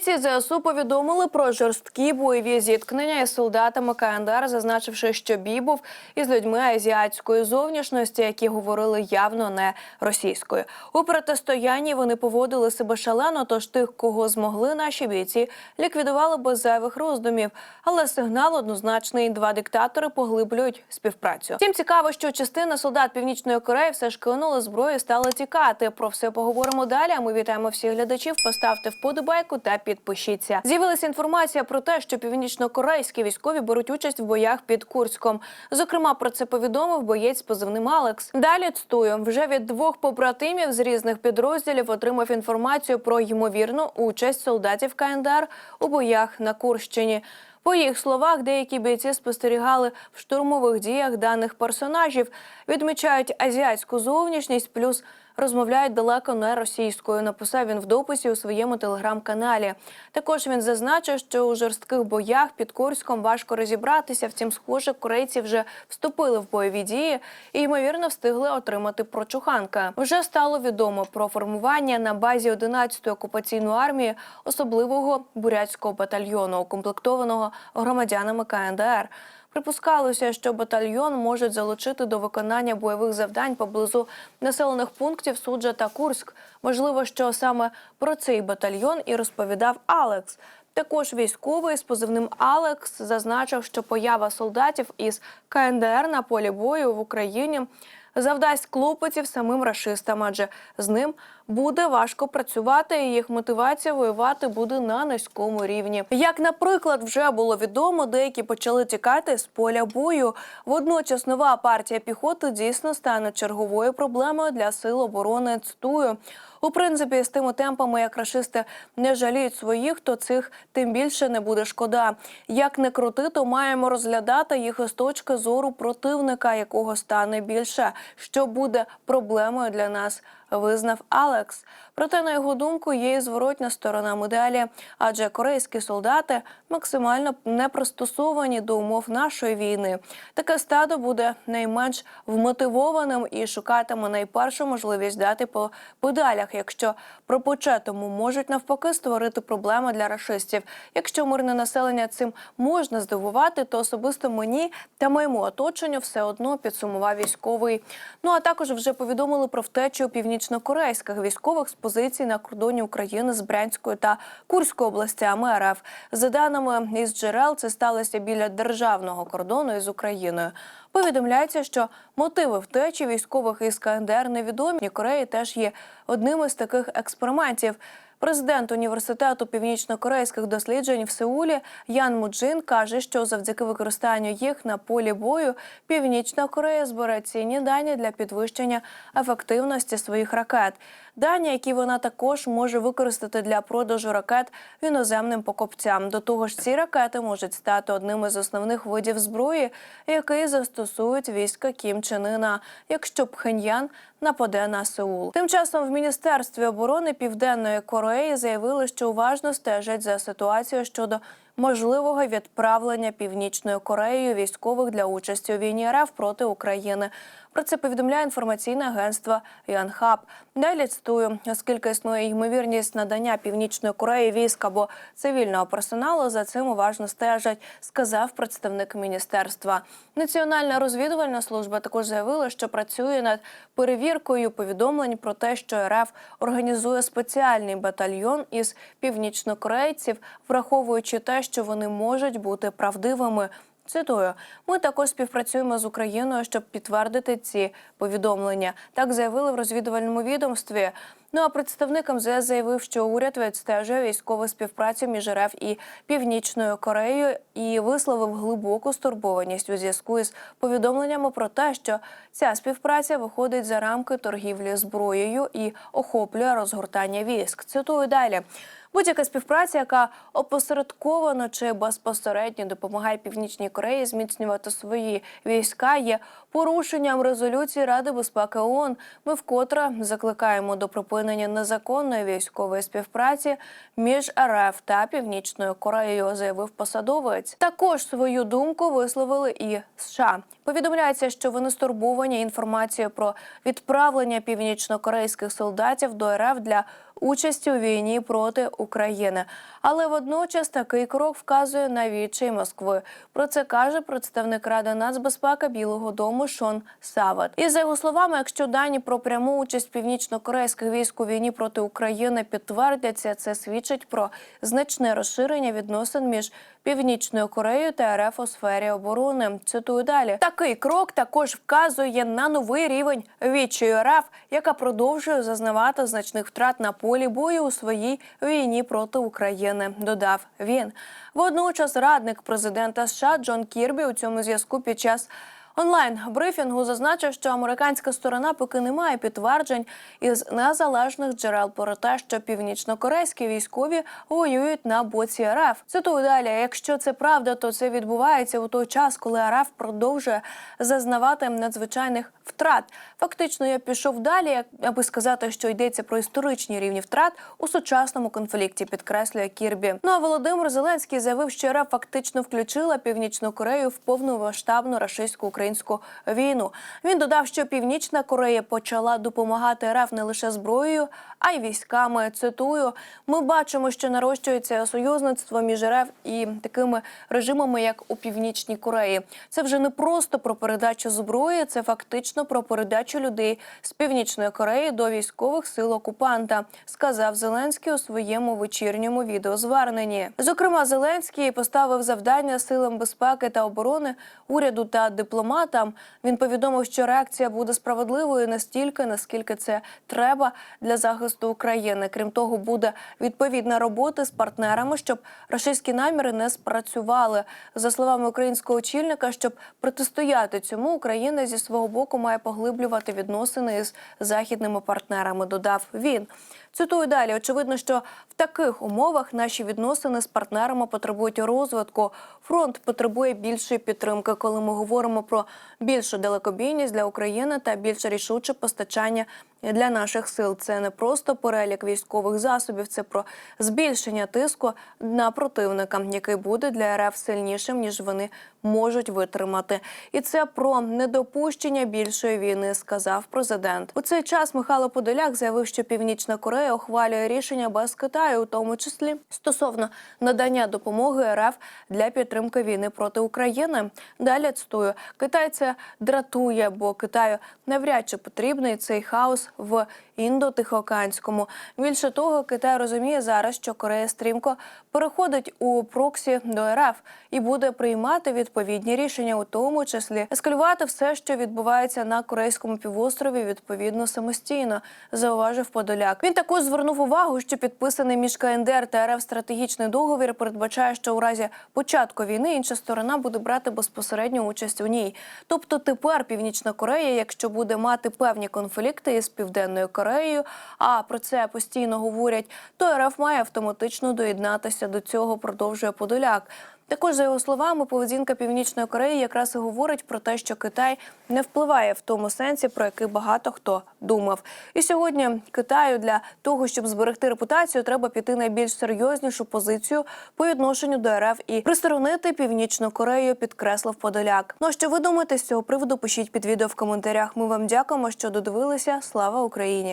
Бійці ЗСУ повідомили про жорсткі бойові зіткнення із солдатами КНДР, зазначивши, що бій був із людьми азіатської зовнішності, які говорили явно не російською. У протистоянні вони поводили себе шалено. Тож тих, кого змогли наші бійці, ліквідували без зайвих роздумів. Але сигнал однозначний: два диктатори поглиблюють співпрацю. Тим цікаво, що частина солдат Північної Кореї все ж кинули зброю, стали тікати. Про все поговоримо далі. А ми вітаємо всіх глядачів. Поставте вподобайку та підпишіться. З'явилася інформація про те, що північно-корейські військові беруть участь в боях під Курськом. Зокрема, про це повідомив боєць позивним Алекс. Далі цитую, вже від двох побратимів з різних підрозділів отримав інформацію про ймовірну участь солдатів КНДР у боях на Курщині. По їх словах, деякі бійці спостерігали в штурмових діях даних персонажів, відмічають азіатську зовнішність, плюс розмовляють далеко не російською. Написав він в дописі у своєму телеграм-каналі. Також він зазначив, що у жорстких боях під Курськом важко розібратися. Втім, схоже, корейці вже вступили в бойові дії і ймовірно встигли отримати прочуханка. Вже стало відомо про формування на базі 11-ї окупаційної армії особливого бурятського батальйону, укомплектованого громадянами КНДР. Припускалося, що батальйон можуть залучити до виконання бойових завдань поблизу населених пунктів Суджа та Курськ. Можливо, що саме про цей батальйон і розповідав Алекс. Також військовий з позивним Алекс зазначив, що поява солдатів із КНДР на полі бою в Україні завдасть клопотів самим рашистам, адже з ним буде важко працювати, і їх мотивація воювати буде на низькому рівні. Як, наприклад, вже було відомо, деякі почали тікати з поля бою. Водночас нова партія піхоти дійсно стане черговою проблемою для сил оборони. Цитую. У принципі, з тими темпами, як рашисти не жаліють своїх, то цих тим більше не буде шкода. Як не крути, то маємо розглядати їх із точки зору противника, якого стане більше, що буде проблемою для нас. Визнав Алекс. Проте, на його думку, є і зворотня сторона медалі, адже корейські солдати максимально не пристосовані до умов нашої війни. Таке стадо буде найменш вмотивованим і шукатиме найпершу можливість дати по педалях, якщо пропочатому можуть навпаки створити проблеми для рашистів. Якщо мирне населення цим можна здивувати, то особисто мені та моєму оточенню все одно підсумував військовий. Ну а також вже повідомили про втечу північно-корейських військових з позицій на кордоні України з Брянською та Курською областями РФ. За даними із джерел, це сталося біля державного кордону із Україною. Повідомляється, що мотиви втечі військових із КНДР невідомі. Кореї теж є одним із таких експериментів. Президент університету північно-корейських досліджень в Сеулі Ян Муджин каже, що завдяки використанню їх на полі бою Північна Корея збере цінні дані для підвищення ефективності своїх ракет. Дані, які вона також може використати для продажу ракет іноземним покупцям. До того ж, ці ракети можуть стати одним із основних видів зброї, який застосують війська Кім Чен Ына, якщо Пхеньян нападе на Сеул. Тим часом в міністерстві оборони Південної Кореї заявили, що уважно стежать за ситуацією щодо можливого відправлення північною Кореєю військових для участі у війні РФ проти України. Про це повідомляє інформаційне агентство Янхаб. Далі цитую, оскільки існує ймовірність надання північної Кореї військ або цивільного персоналу, за цим уважно стежать, сказав представник міністерства. Національна розвідувальна служба також заявила, що працює над перевіркою повідомлень про те, що РФ організує спеціальний батальйон із північнокорейців, враховуючи те, що вони можуть бути правдивими. Цитую, ми також співпрацюємо з Україною, щоб підтвердити ці повідомлення. Так заявили в розвідувальному відомстві. Ну а представник МЗС заявив, що уряд відстежує військову співпрацю між РФ і Північною Кореєю і висловив глибоку стурбованість у зв'язку із повідомленнями про те, що ця співпраця виходить за рамки торгівлі зброєю і охоплює розгортання військ. Цитую далі. Будь-яка співпраця, яка опосередковано чи безпосередньо допомагає Північній Кореї зміцнювати свої війська, є порушенням резолюції Ради безпеки ООН. Ми вкотре закликаємо до припинення незаконної військової співпраці між РФ та Північною Кореєю, заявив посадовець. Також свою думку висловили і США. Повідомляється, що вони стурбовані інформацією про відправлення північнокорейських солдатів до РФ для участі у війні проти України. Але водночас такий крок вказує на відчай Москви. Про це каже представник Ради нацбезпеки Білого Дому Шон Сават. І за його словами, якщо дані про пряму участь північнокорейських військ у війні проти України підтвердяться, це свідчить про значне розширення відносин між Північною Кореєю та РФ у сфері оборони. Цитую далі. Такий крок також вказує на новий рівень відчаю РФ, яка продовжує зазнавати значних втрат на полі бою у своїй війні проти України. Додав він. Водночас радник президента США Джон Кірбі у цьому зв'язку під час. Онлайн брифінгу зазначив, що американська сторона поки не має підтверджень із незалежних джерел про те, що північнокорейські військові воюють на боці РФ. Цитую далі: якщо це правда, то це відбувається у той час, коли РФ продовжує зазнавати надзвичайних втрат. Фактично, я пішов далі, аби сказати, що йдеться про історичні рівні втрат у сучасному конфлікті, підкреслює Кірбі. Ну а Володимир Зеленський заявив, що РФ фактично включила Північну Корею в повномасштабну рашистсько-українську війну. Він додав, що Північна Корея почала допомагати РФ не лише зброєю, а й військами. Цитую: ми бачимо, що нарощується союзництво між РФ і такими режимами, як у Північній Кореї. Це вже не просто про передачу зброї, це фактично про передачу людей з Північної Кореї до військових сил окупанта, сказав Зеленський у своєму вечірньому відеозверненні. Зокрема, Зеленський поставив завдання силам безпеки та оборони, уряду та дипломатам. Він повідомив, що реакція буде справедливою настільки, наскільки це треба для захисту України. Крім того, буде відповідна робота з партнерами, щоб рашистські наміри не спрацювали. За словами українського очільника, щоб протистояти цьому, Україна зі свого боку має поглиблювати відносини із західними партнерами. Додав він. Цитую далі. Очевидно, що в таких умовах наші відносини з партнерами потребують розвитку. Фронт потребує більшої підтримки, коли ми говоримо про більшу далекобійність для України та більш рішуче постачання для наших сил. Це не просто перелік військових засобів, це про збільшення тиску на противника, який буде для РФ сильнішим ніж вони можуть витримати. І це про недопущення більшої війни, сказав президент. У цей час Михайло Подоляк заявив, що Північна Корея ухвалює рішення без Китаю, у тому числі стосовно надання допомоги РФ для підтримки війни проти України. Далі цитую, Китай це дратує, бо Китаю навряд чи потрібний цей хаос в індотихоокеанському. Більше того, Китай розуміє зараз, що Корея стрімко переходить у проксі до РФ і буде приймати відповідні рішення, у тому числі ескалювати все, що відбувається на корейському півострові, відповідно самостійно, зауважив Подоляк. Він також звернув увагу, що підписаний між КНДР та РФ стратегічний договір передбачає, що у разі початку війни інша сторона буде брати безпосередню участь у ній. Тобто тепер Північна Корея, якщо буде мати певні конфлікти із Південною Кореєю, а про це постійно говорять, то РФ має автоматично доєднатися до цього, продовжує Подоляк. Також за його словами, поведінка Північної Кореї якраз і говорить про те, що Китай не впливає в тому сенсі, про який багато хто думав. І сьогодні Китаю для того, щоб зберегти репутацію, треба піти на більш серйознішу позицію по відношенню до РФ і присторонити Північну Корею, підкреслив Подоляк. Ну а що ви думаєте з цього приводу? Пишіть під відео в коментарях. Ми вам дякуємо, що додивилися. Слава Україні!